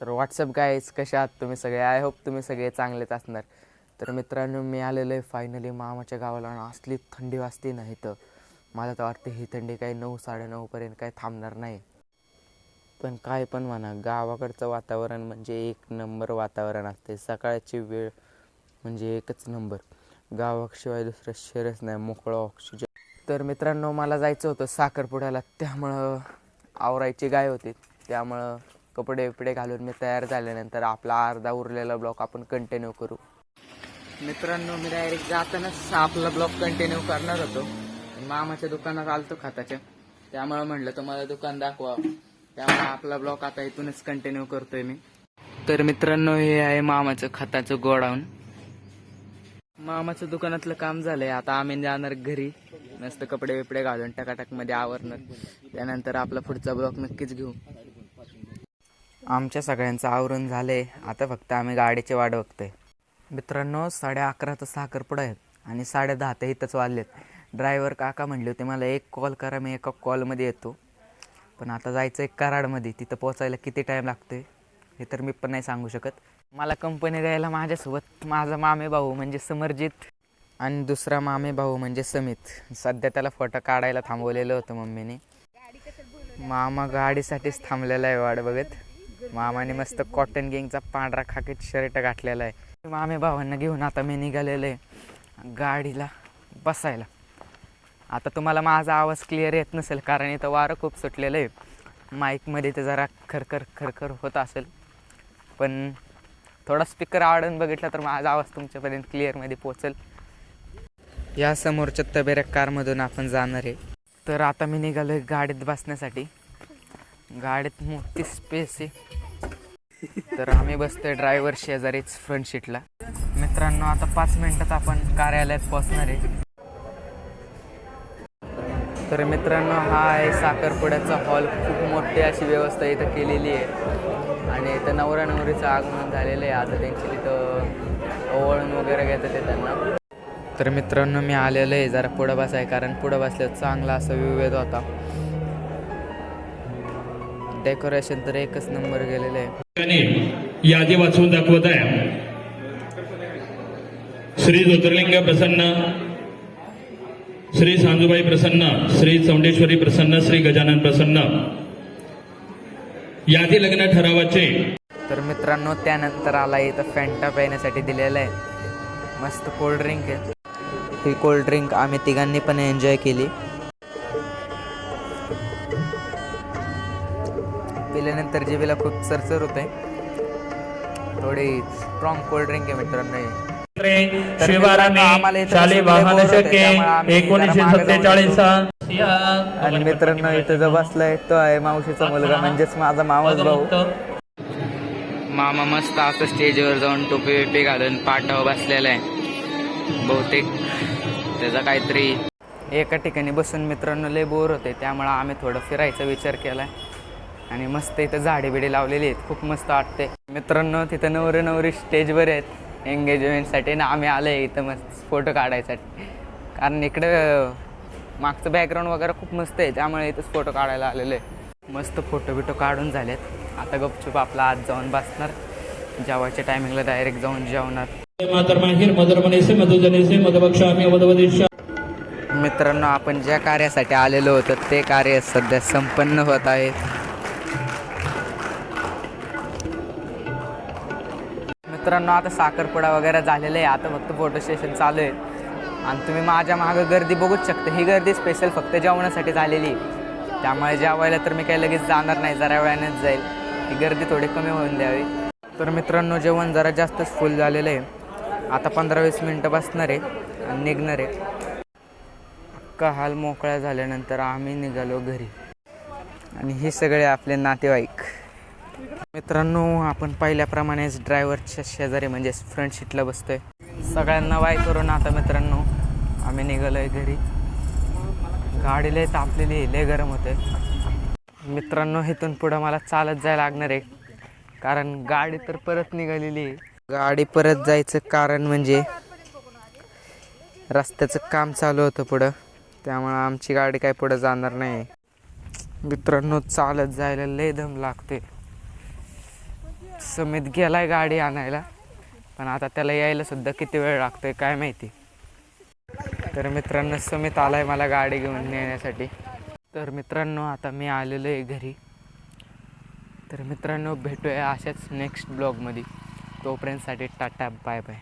तर WhatsApp guys कसे आहात तुम्ही सगळे? आय होप तुम्ही सगळे चांगलेच असणार. तर मित्रांनो मी आलेलो आहे फायनली मामाच्या गावाला आणि असली थंडी वाजते ना इथं. मला तर वाटते ही थंडी काही नऊ साडेनऊपर्यंत काही थांबणार नाही. पण काय पण म्हणा गावाकडचं वातावरण म्हणजे एक नंबर वातावरण असते. सकाळची वेळ म्हणजे एकच नंबर गावाशिवाय दुसरं शहरच नाही मोकळं ऑक्सिजन तर मित्रांनो मला जायचं होतं साखरपुड्याला. त्यामुळं आवरायची गाय होती. त्यामुळं कपडे बिपडे घालून मी तयार झाल्यानंतर आपला अर्धा उरलेला ब्लॉक आपण कंटिन्यू करू. मित्रांनो मी डायरेक्ट जातानाच आपला ब्लॉक कंटिन्यू करणार होतो. मामाच्या दुकानात आलतो खाताच्या. त्यामुळे म्हणलं तुम्हाला दुकान दाखवा त्यामुळे आपला ब्लॉक आता इथूनच कंटिन्यू करतोय मी. तर मित्रांनो हे आहे मामाचं खताचं गोडाऊन. मामाचं दुकानातलं काम झालंय. आता आम्ही जाणार घरी. मस्त कपडे बिपडे घालून टकाटकमध्ये आवरणार. त्यानंतर आपला पुढचा ब्लॉक नक्कीच घेऊ. आमच्या सगळ्यांचं आवरून आहे आता फक्त आम्ही गाडीची वाट बघतोय. मित्रांनो साडे अकरा तर साखरपुडा आहेत आणि साडे दहा तर इथंच वाजलेत. ड्रायव्हर काका म्हणले होते मला एक कॉल करा मी एका कॉलमध्ये येतो. पण आता जायचं आहे कराडमध्ये. तिथं पोचायला किती टाईम लागतोय हे तर मी पण नाही सांगू शकत. मला कंपनी द्यायला माझ्यासोबत माझा मामे भाऊ म्हणजे समरजित आणि दुसरा मामे भाऊ म्हणजे समित. सध्या त्याला फोटो काढायला थांबवलेलं होतं मम्मीने. मामा गाडीसाठीच थांबलेला आहे वाट बघत. मामाने मस्त कॉटन गेंगचा पांढरा खाकीत शर्ट घातलेला आहे. मामे भावांना घेऊन आता मी निघालेलो आहे गाडीला बसायला. आता तुम्हाला माझा आवाज क्लिअर येत नसेल कारण इथं वारं खूप सुटलेलं आहे. माईकमध्ये ते जरा खरखर खरखर होत असेल. पण थोडा स्पीकर आवडून बघितला तर माझा आवाज तुमच्यापर्यंत क्लिअरमध्ये पोचेल या समोरच्या तबेऱ्या कारमधून आपण जाणार आहे. तर आता मी निघालो आहे गाडीत बसण्यासाठी. गाडीत मोठी स्पेस आहे. तर आम्ही बसतोय ड्रायव्हर शेजारीच फ्रंट सीटला मित्रांनो आता पाच मिनिटात आपण कार्यालयात पोहोचणार आहे. तर मित्रांनो हा आहे साखरपुड्याचा हॉल खूप मोठी अशी व्यवस्था इथं केलेली आहे. आणि इथं नवरा नवरीचं आगमन झालेलं आहे. आता त्यांची तिथं ओवळून वगैरे घेतात ते त्यांना. तर मित्रांनो मी आलेलो आहे. जरा पुढं बसाय कारण पुढं बसल्यावर चांगला असा व्ह्यू येत होता. डेकोरेशन तर एकच नंबर गेलेलं आहे. यादी वाचून दाखवत आहे. श्री ज्योतिर्लिंग प्रसन्न श्री सांजूबाई प्रसन्न श्री चौंडेश्वरी प्रसन्न श्री गजानन प्रसन्न. यादी लग्न ठरावाचे. तर मित्रांनो त्यानंतर आला इथं फॅन्टा पिण्यासाठी दिलेलं आहे. मस्त कोल्ड्रिंक आहे. ही कोल्ड्रिंक आम्ही तिघांनी पण एन्जॉय केली. पिल्यानंतर जिबीला खूप सरसर होते थोडी स्ट्रॉंग कोल्ड्रिंक आहे मित्रांनो ही. आणि मित्रांनो इथं जो बसलाय तो आहे मावशीचा मुलगा म्हणजेच माझा मावस भाऊ. मामा मस्त असं स्टेजवर जाऊन टोपी बिपी घालून पाटावर बसलेला आहे बहुतेक त्याचा काहीतरी एका ठिकाणी बसून मित्रांनो लय बोर होते त्यामुळं आम्ही थोडं फिरायचा विचार केला आणि मस्त इथं झाडे बिडे लावलेली आहेत. खूप मस्त वाटते मित्रांनो तिथं नवरे नवरी स्टेजवर आहेत. एंगेजमेंटसाठी ना आम्ही आलो आहे इथं मस्त फोटो काढायसाठी. कारण इकडं मागचं बॅकग्राऊंड वगैरे खूप मस्त आहे. त्यामुळे इथंच फोटो काढायला आलेलो आहे. मस्त फोटो बिटो काढून झालेत. आता गपचूप आपला आज जाऊन बसणार. जेवायच्या टायमिंगला डायरेक्ट जाऊन जेवणार. मित्रांनो आपण ज्या कार्यासाठी आलेलो होतो ते कार्य सध्या संपन्न होत आहे. मित्रांनो आता साखरपुडा वगैरे झालेला आहे. आता फक्त फोटो सेशन चालू आहे. आणि तुम्ही माझ्या मागं गर्दी बघूच शकता. ही गर्दी स्पेशल फक्त जेवणासाठी झालेली आहे. त्यामुळे जेवायला तर मी काही लगेच जाणार नाही जरा वेळानेच जाईल. ही गर्दी थोडी कमी होऊन द्यावी. तर मित्रांनो जेवण जरा जास्तच फुल झालेलं आहे. आता पंधरा वीस मिनटं बसणार आहे आणि निघणार आहे. अख्खा हाल मोकळा झाल्यानंतर आम्ही निघालो घरी. आणि हे सगळे आपले नातेवाईक. मित्रांनो आपण पहिल्याप्रमाणेच ड्रायव्हरच्या शेजारी म्हणजेच फ्रंट सीटला बसतोय. सगळ्यांना वाय करून आता मित्रांनो. आम्ही निघालोय घरी. गाडी लय तापलेली लय गरम होते मित्रांनो इथून पुढं मला चालत जायला लागणार आहे. कारण गाडी तर परत निघालेली आहे. गाडी परत जायचं कारण म्हणजे रस्त्याचं काम चालू होतं पुढं. त्यामुळं आमची गाडी काय पुढं जाणार नाही. मित्रांनो चालत जायला लय दम लागते सुमित गेलाय गाडी आणायला. पण आता त्याला यायला सुद्धा किती वेळ लागतोय काय माहिती. तर मित्रांनो सुमित आलाय मला गाडी घेऊन नेण्यासाठी. तर मित्रांनो आता मी आलेलो आहे घरी. तर मित्रांनो भेटूया अशाच नेक्स्ट ब्लॉगमध्ये तोपर्यंतसाठी टाटा बाय बाय